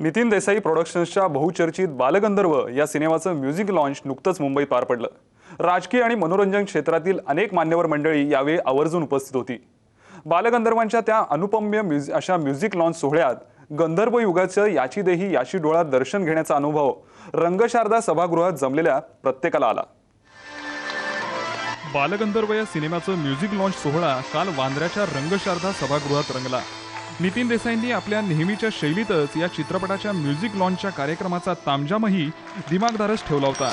नितीन देसाई प्रोडक्शन्सच्या बहुचर्चित बालगंधर्व या सिनेमाचं म्युझिक लॉन्च नुकतंच मुंबईत पार पडलं. राजकीय आणि मनोरंजन क्षेत्रातील अनेक मान्यवर मंडळी यावेळी आवर्जून उपस्थित होती. बालगंधर्वांच्या त्या अनुपम्य म्युझि अशा म्युझिक लॉन्च सोहळ्यात गंधर्व युगाचं याची देही याची डोळा दर्शन घेण्याचा अनुभव रंगशारदा सभागृहात जमलेल्या प्रत्येकाला आला. बालगंधर्व या सिनेमाचं म्युझिक लॉन्च सोहळा काल वांद्र्याच्या रंगशारदा सभागृहात रंगला. नितीन देसाईंनी आपल्या नेहमीच्या शैलीतच या चित्रपटाच्या म्युझिक लॉन्चच्या कार्यक्रमाचा तामजामही दिमागदारच ठेवला होता.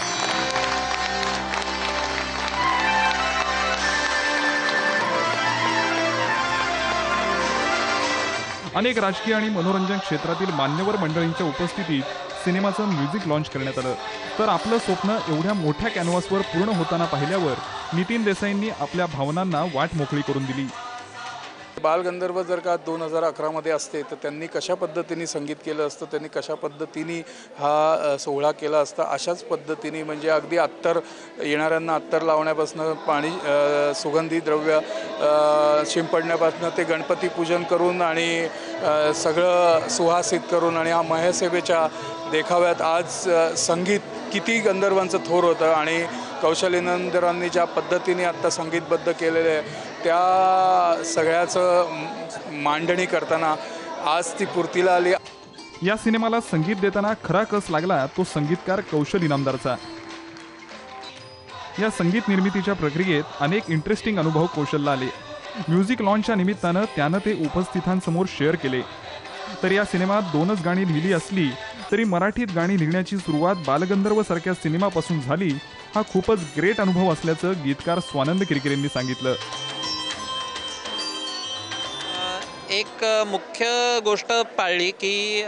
अनेक राजकीय आणि मनोरंजन क्षेत्रातील मान्यवर मंडळींच्या उपस्थितीत सिनेमाचं म्युझिक लॉन्च करण्यात आलं. तर आपलं स्वप्न एवढ्या मोठ्या कॅनव्हासवर पूर्ण होताना पाहिल्यावर नितीन देसाईंनी आपल्या भावनांना वाट मोकळी करून दिली. बालगंधर्व जर का दोन हजार अकरामध्ये असते तर त्यांनी कशा पद्धतीने संगीत केलं असतं त्यांनी कशा पद्धतीने हा सोहळा केला असता अशाच पद्धतीने म्हणजे अगदी अत्तर येणाऱ्यांना अत्तर लावण्यापासून पाणी सुगंधी द्रव्य शिंपडण्यापासून ते गणपती पूजन करून आणि सगळं सुहासित करून आणि हा महेसेवेच्या देखाव्यात आज संगीत किती गंधर्वांचं थोर होतं आणि कौशलेनंदरांनी ज्या पद्धतीने आत्ता संगीतबद्ध केलेलं आहे त्या सगळ्याचं मांडणी करताना आज ती पूर्तीला आली. या सिनेमाला संगीत देताना खरा कस लागला तो संगीतकार कौशल इनामदारचा. या संगीत निर्मितीच्या प्रक्रियेत अनेक इंटरेस्टिंग अनुभव कौशलला आले. म्युझिक लॉन्चच्या निमित्तानं त्यानं ते उपस्थितांसमोर शेअर केले. तर या सिनेमात दोनच गाणी लिहिली असली तरी मराठीत गाणी लिहिण्याची सुरुवात बालगंधर्व सारख्या सिनेमापासून झाली हा खूपच ग्रेट अनुभव असल्याचं गीतकार स्वानंद किरकिरेंनी सांगितलं. एक मुख्य गोष्ट पाळली की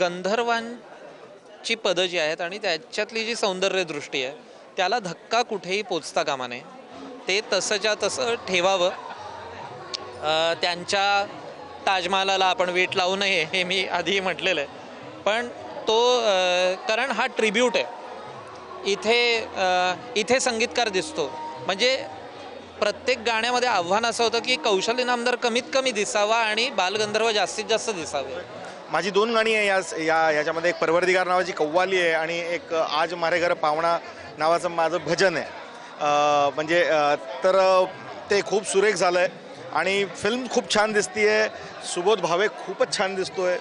गंधर्वांची पदं जी आहेत आणि त्याच्यातली जी सौंदर्यदृष्टी आहे त्याला धक्का कुठेही पोचता कामा नये. ते तसंच्या तसं ठेवावं. त्यांच्या ताजमहालाला आपण वेट लावू नये हे मी आधी म्हटलेलं आहे. पण तो कारण हा ट्रिब्यूट आहे. इथे इथे संगीतकार दिसतो. म्हणजे प्रत्येक गाण्यामध्ये आव्हान असं होतं की कौशल इनामदार कमीत कमी दिसावा आणि बालगंधर्व जास्तीत जास्त दिसावे. माझी दोन गाणी आहे या या याच्यामध्ये. एक परवरदिगार नावाची कव्वाली आहे आणि एक आज मारे घर पावणा नावाचं माझं भजन आहे. म्हणजे तर ते खूप सुरेख झालं आहे आणि फिल्म खूप छान दिसतीये. सुबोध भावे खूपच छान दिसतोय.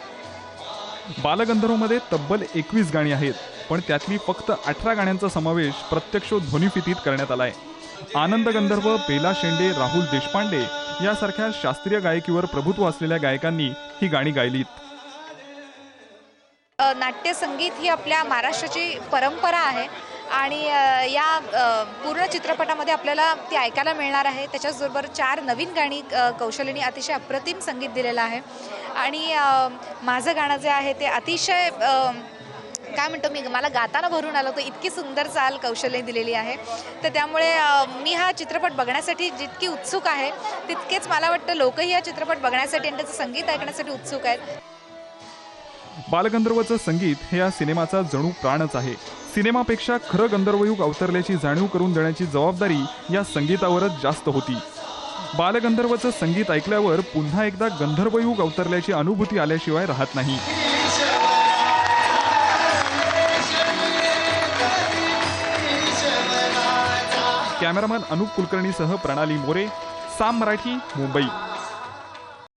बालगंधर्वमध्ये तब्बल एकवीस गाणी आहेत. पण त्यातली फक्त अठरा गाण्यांचा समावेश प्रत्यक्ष ध्वनिफितीत करण्यात आलाय. आनंद गंधर्व बेला शेंडे राहुल देशपांडे यासारख्या शास्त्रीय गायकीवर प्रभुत्व असलेल्या गायकांनी ही गाणी गायलीत. नाट्यसंगीत ही आपल्या महाराष्ट्राची परंपरा आहे आणि या पूर्ण चित्रपटामध्ये आपल्याला ती ऐकायला मिळणार आहे. त्याच्याचबरोबर चार नवीन गाणी कौशल्यांनी कौशलीने अतिशय अप्रतिम संगीत दिलेलं आहे. आणि माझं गाणं जे आहे ते अतिशय काय म्हणतो मी मला गाताना भरून आलं होतं. इतकी सुंदर चाल कौशल्य दिलेली आहे. तर त्यामुळे मी हा चित्रपट बघण्यासाठी जितकी उत्सुक आहे तितकेच मला वाटतं लोकही हा चित्रपट बघण्यासाठी आणि त्याचं संगीत ऐकण्यासाठी उत्सुक आहेत. बालगंधर्वचं संगीत हे या सिनेमाचा जणू प्राणच आहे. सिनेमापेक्षा खरं गंधर्वयुग अवतरल्याची जाणीव करून देण्याची जबाबदारी या संगीतावरच जास्त होती. बालगंधर्वचं संगीत ऐकल्यावर पुन्हा एकदा गंधर्वयुग अवतरल्याची अनुभूती आल्याशिवाय राहत नाही. कॅमेरामन अनुप कुलकर्णीसह प्रणाली मोरे साम मराठी मुंबई.